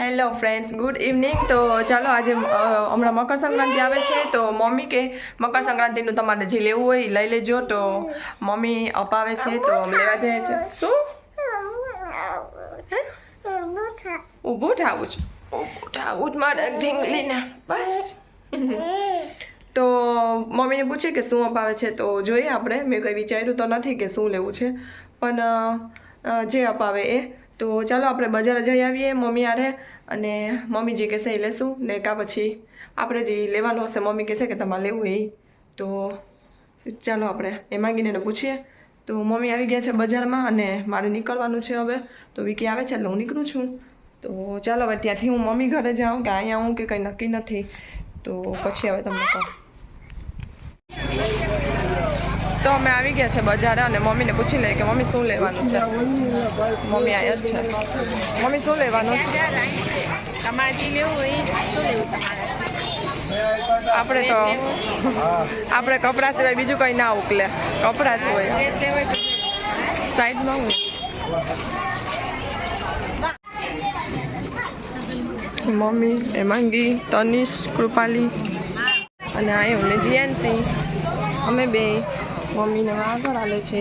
Hello friends good evening તો ચાલો આજે હમણાં મકરસંક્રાંતિ આવે છે, તો મમ્મી કે મકરસંક્રાંતિનું તમારે જે લેવું હોય લઈ લેજો. તો મમ્મી અપાવે છે, તો લેવા જાય છે શું? ઊભું થાવું છે ઊભું ઠાવું જ મારે ઢીંગલીને. બસ. તો મમ્મીને પૂછે કે શું અપાવે છે, તો જોઈએ આપણે. મેં કંઈ વિચાર્યું તો નથી કે શું લેવું છે. પણ જે અપાવે એ. તો ચાલો આપણે બજાર જઈ આવીએ મમ્મી આરે અને મમ્મી જે કહેશે એ લેશું, ને કાં પછી આપણે જે લેવાનું હશે, મમ્મી કહેશે કે તમારે લેવું એ તો ચાલો આપણે એ માંગીને એને પૂછીએ. તો મમ્મી આવી ગયા છે બજારમાં અને મારે નીકળવાનું છે હવે. તો વિકી આવે છે એટલે હું નીકળું છું. તો ચાલો હવે ત્યાંથી હું મમ્મી ઘરે જાઉં કે અહીંયા આવું કે કંઈ નક્કી નથી. તો પછી હવે તમને કહું. તો અમે આવી ગયા છે બજારે અને મમ્મીને પૂછી લઈએ કે મમ્મી શું લેવાનું છે? મમ્મી આવ્યા જ છે. મમ્મી શું લેવાનું તમારે જે લેવું હોય શું લેવું તમારે? આપણે તો આપણે કપડાં સિવાય બીજું કંઈ ના ઉકલે. કપડાં જ હોય. સાઈડમાં હું? મમ્મી એ માંગી તનિષ કૃપાલી. અને આ એમને જીએનસી. અમે બે. મમ્મીને આગળ આલે છે.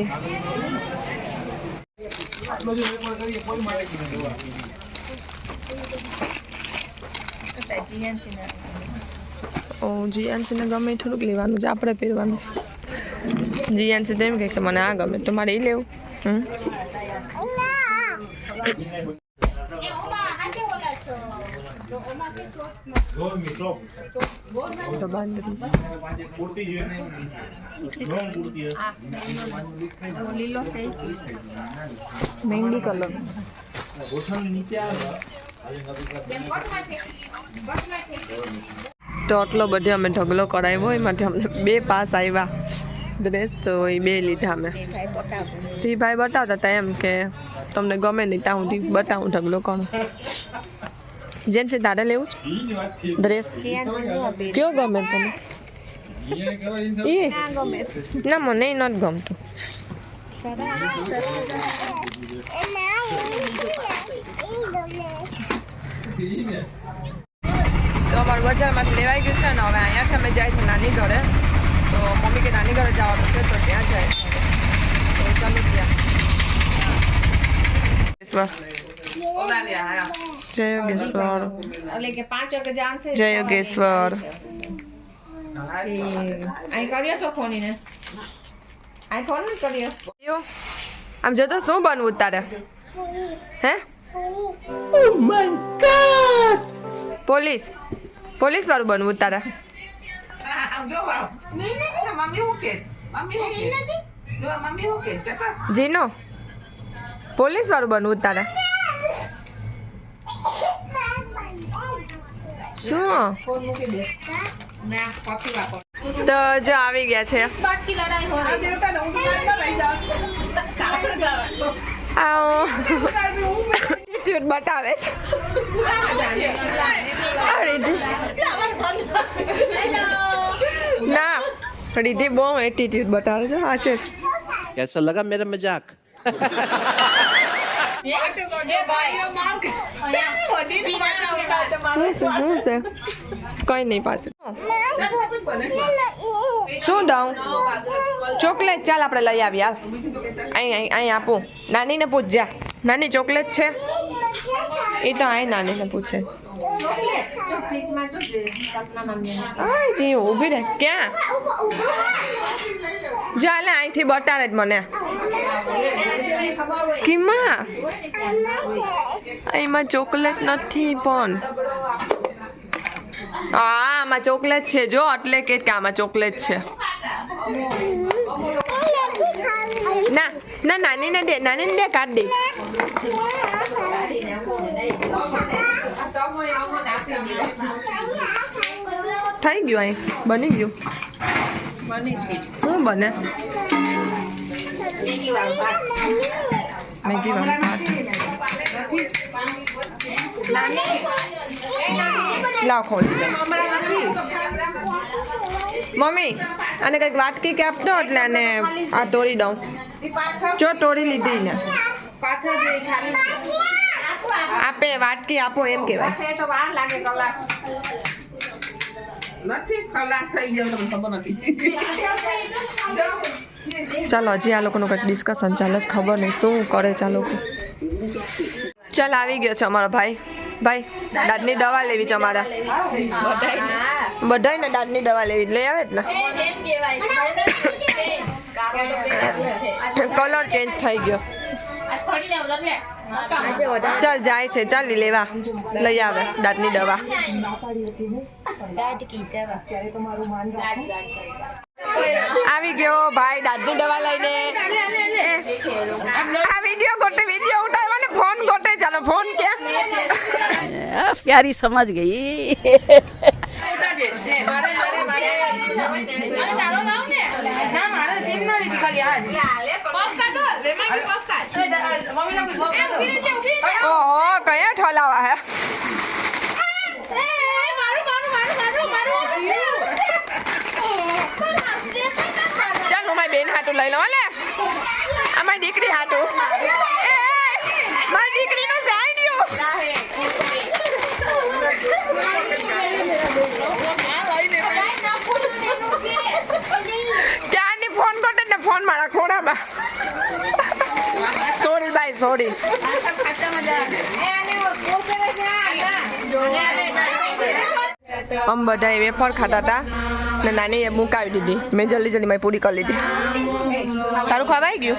જીએનસી ને ઓ જીએનસીને ગમે થોડુંક લેવાનું છે પહેરવાનું છે. જીએનસી તો એમ કહે કે મને આ ગમે, તો મારે એ લેવું. હમ? લીલો મહેંદી કલર તો આટલો બધો અમે ઢગલો કરાવ્યો એમાંથી અમને બે પાસ આવ્યા ડ્રેસ તો એ બે લીધા અમે. તો એ ભાઈ બતાવતા હતા એમ કે તમને ગમે નહીં ત્યાં સુધી બતાવું ઢગલો કોણ. જેમ છે તારે લેવું છે? ડ્રેસ કયો ગમે તને? ના ગમે ના મને નથી ગમતું. તો અમારું બજારમાંથી લેવાઈ ગયું છે ને હવે અહીંયાથી અમે જાય છે નાની ઘરે. તો મમ્મી કે નાની ઘરે જવાનું છે તો ત્યાં જાય તો ચાલો ત્યાં. જય યોગેશ્વર. એટલે કે પાંચ વાગે જામ છે જય યોગેશ્વર. અહીં કર્યો તો ફોનીને અહીં ફોન જ કર્યો યો, આમ જતો શું બનવું તારે? હે? Police police. વાળું બનવું તારે? જીનો. પોલીસ વાળું બનવું તારે? શું? તો જો આવી ગયા છે. એટીટ્યુડ બતાવે છે. ના રીધી બહુ એટીટ્યુડ બતાવે છે. હા છે કેસો, લગા મેરા મજાક. કઈ નહીં પાછું શું દઉં? ચોકલેટ ચાલ આપણે લઈ આવ્યા હાલ. અહીં અહીં આપું. નાનીને પૂછ જા નાની ચોકલેટ છે? એ તો અહીં નાનીને પૂછે. ફ્રીજમાં જો રહે. ક્યાં? જા અહીંથી બટાડે જ મને. કીમાં એમાં ચોકલેટ નથી પણ. હા, આમાં ચોકલેટ છે. જો, એટલે કે આમાં ચોકલેટ છે. ના ના, નાનીને દે નાનીને દે, કાઢ દે. થઈ ગયું અહીં. બની ગયું? શું બને? મેગી વાળું ભાત. મેગી વાળું ભાત. લાવ ખોલી. મમ્મી અને કંઈક વાટકી કે આપતો એટલે આને આ તોડી દઉં. જો તોડી લીધી ને. પાછળ ખાલી આપે વાટકી આપો એમ કહેવાય. તો વાર લાગે કલાક. નથી કલાક થઈ ગયો તમને ખબર નથી. ચાલો હજી આ લોકોનું કંઈક ડિસ્કશન ચાલે છે ખબર નહીં શું કરે છે આ લોકો. ચાલ આવી ગયો છે અમારો ભાઈ. ભાઈ દાદની દવા લેવી છે અમારે. બધાય ને દાદની દવા લેવી લઈ આવે જ ને? કલર ચેન્જ થઈ ગયો. ચાલ જાય છે. ચાલી લેવા. લઈ આવે. દાંતની દવા. આવી ગયો ભાઈ દાંતની દવા લઈને. આ વીડિયો ગોટે વીડિયો ઉતારવા ફોન ગોટે ચાલો ફોન ક્યાં પ્યારી સમજ ગઈ. તારો નામ ને. ના મારા જીમ નથી ખાલી હાલ પગ કાઢો. રેમાઈ પગ ઓહો કયા ઠોલાવા હે? ચાલ મારી બેન હાટું લઈ લઉં લે અમારી હાટું એ, મારી દીકરીનો સાઈડ્યો ક્યારની ફોન કરતે ને ફોન મારા ખોડામાં સોરી અમ બધા વેફર ખાતા હતા ને નાની એ મુકાવી દીધી. મેં જલ્દી જલ્દી મારી પૂરી કરી લીધી. તારું ખવાઈ ગયું?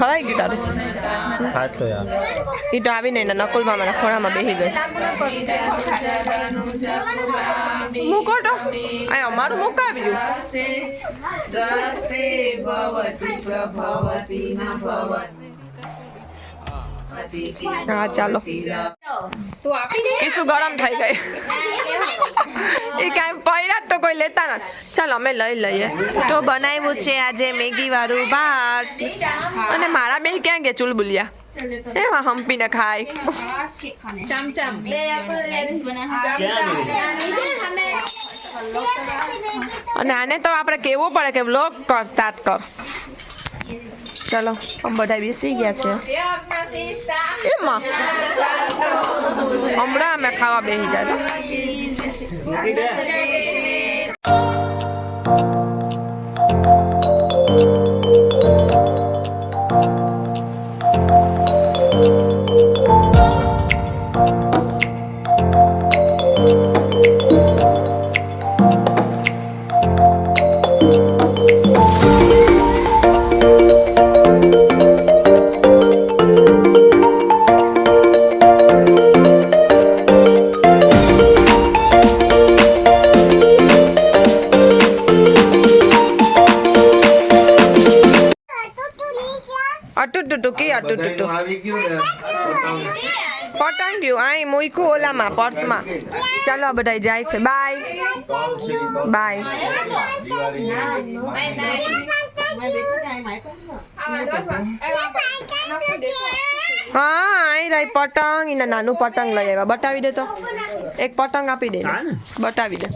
ખવાઈ ગયું તારું? એ તો આવીને એના નકુલ મામાના ખોણામાં બેસી ગઈ. મૂકો તો આ અમારું મુકાવી ગયું દ્રષ્ટે ભવતી પ્રભવતી ન ભવતી. હા ચાલો. એ શું ગરમ થઈ ગઈ. એ કાંઈ પડ્યા જ તો કોઈ લેતા નથી. ચાલો અમે લઈ લઈએ. તો બનાવ્યું છે આજે મેગી વાળું ભાત. અને મારા બે ક્યાં ગયા? ચુલબુલિયા. એમાં હંપીને ખાય. અને આને તો આપણે કેવું પડે કે વ્લોગ કર સ્ટાર્ટ કર. ચલો આમ બધા બેસી ગયા છે. એમાં? હમણાં અમે ખાવા બેસી જાય ટુટુ આવી ગયું ને પતંગ ગયું આઈ મૂક્યું ઓલામાં પર્સમાં ચાલો આ બધા જાય છે બાય બાય હા આઈ રહી પતંગ એના નાનું પતંગ લઈ આવ્યા બતાવી દે તો એક પતંગ આપી દે ને. બતાવી દે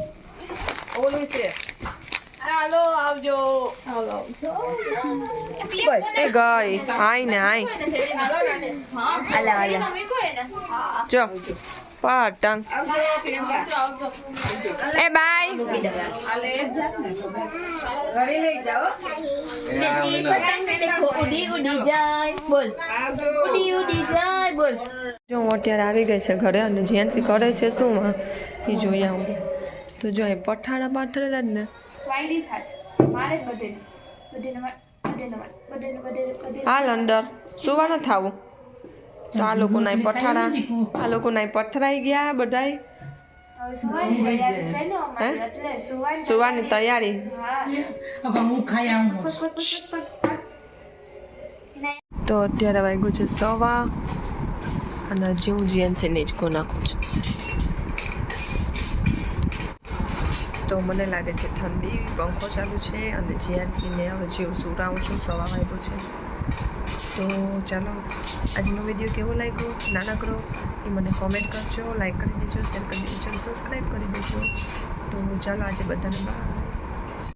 એ ગઈ. આઈ ને આઈ. જો પતંગ એ બાય. ઉડી ઉડી જાય. બોલ. ઉડી ઉડી જાય. બોલ. જો હું અત્યારે આવી ગઈ છે ઘરે અને જ્યાંથી કરે છે શું એ જોઈ આવું. તો જો એ પઠાણા પાથરેલા જ ને. વાયડી થાત મારે જ બધે બધે બધે બધે બધે હાલ અંદર. સુવા ન થાવું? તો આ લોકો ના પઠાણા. આ લોકો ના પથરાઈ ગયા બધાય. સુવાની તૈયારી છે ને અમારી હે? સુવાની સુવાની તૈયારી. તો. અત્યારે વાગ્યું છે સવા. અને હજી હું જીએનસી જ કો નાખું છું. તો મને લાગે છે ઠંડી પંખો ચાલુ છે અને જીએનસીને હવે જેવું સુરાવું છું સવા વાગ્યો છે. તો ચાલો, આજનો વીડિયો કેવો લાગ્યો? નાનકડો એ મને કોમેન્ટ કરજો લાઈક કરી દેજો શેર કરી દેજો સબસ્ક્રાઈબ કરી દેજો. તો ચાલો, આજે બધાને બાય